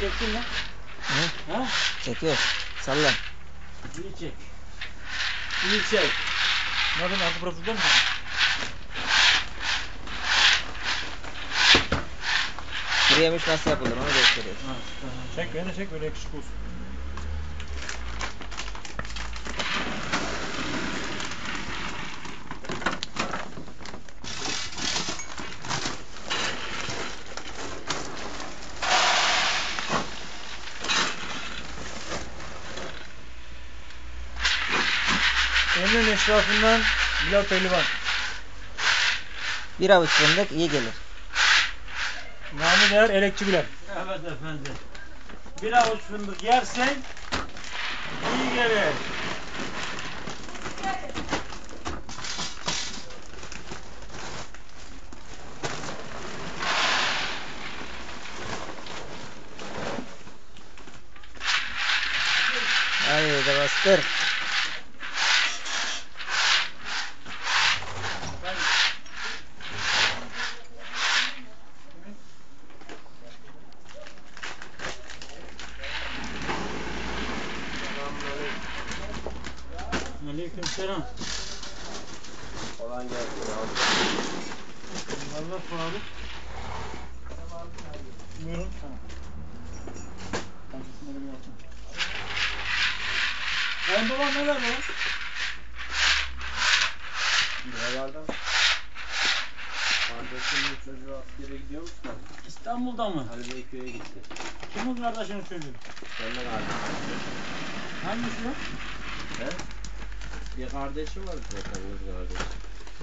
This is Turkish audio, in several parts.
Çektin mi? Hı? Ha? Çekiyor. Salla. İyi çek. İyi çek. Nereden arka profilden mi? Kuru yemiş nasıl yapılır onu gösteriyor. Ha, tamam. Çek beni çek böyle yakışık olsun. Emre'nin eşrafından Bilal Pehlivan. Bir avuç fındık iyi gelir. Namı değer elekçi Bilal. Evet efendim. Bir avuç fındık yersen iyi gelir. Haydi bastır. Aleyküm selam. Kolay gelsin abi. Allah Faruk. Buyurun. Tamam. Ben şunları bir atayım. Sen baba ne var? Buralardan. Kardeşimin çocuğu askere gidiyormuş da. İstanbul'da mı? Ali Beyköy'e gitti. Kimin kardeşinin çocuğu? Senden kardeşim. Hangisi o? Bir kardeşim var zaten kız kardeşim.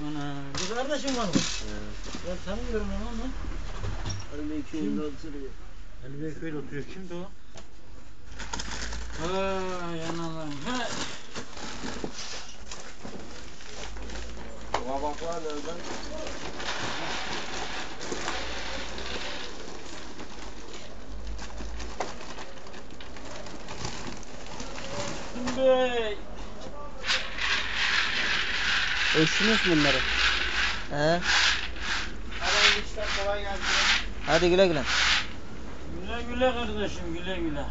Ana, bir kardeşim var mı? He. Ben tanımıyorum ama onu. Ali Beyköy'ünde oturuyor. Ali Bey köyde oturuyor. Kimdi o? Ay anam. He. O kabaklar nereden? Bey. Eşiniz bunları. He. Hadi güle güle. Güle güle kardeşim güle güle.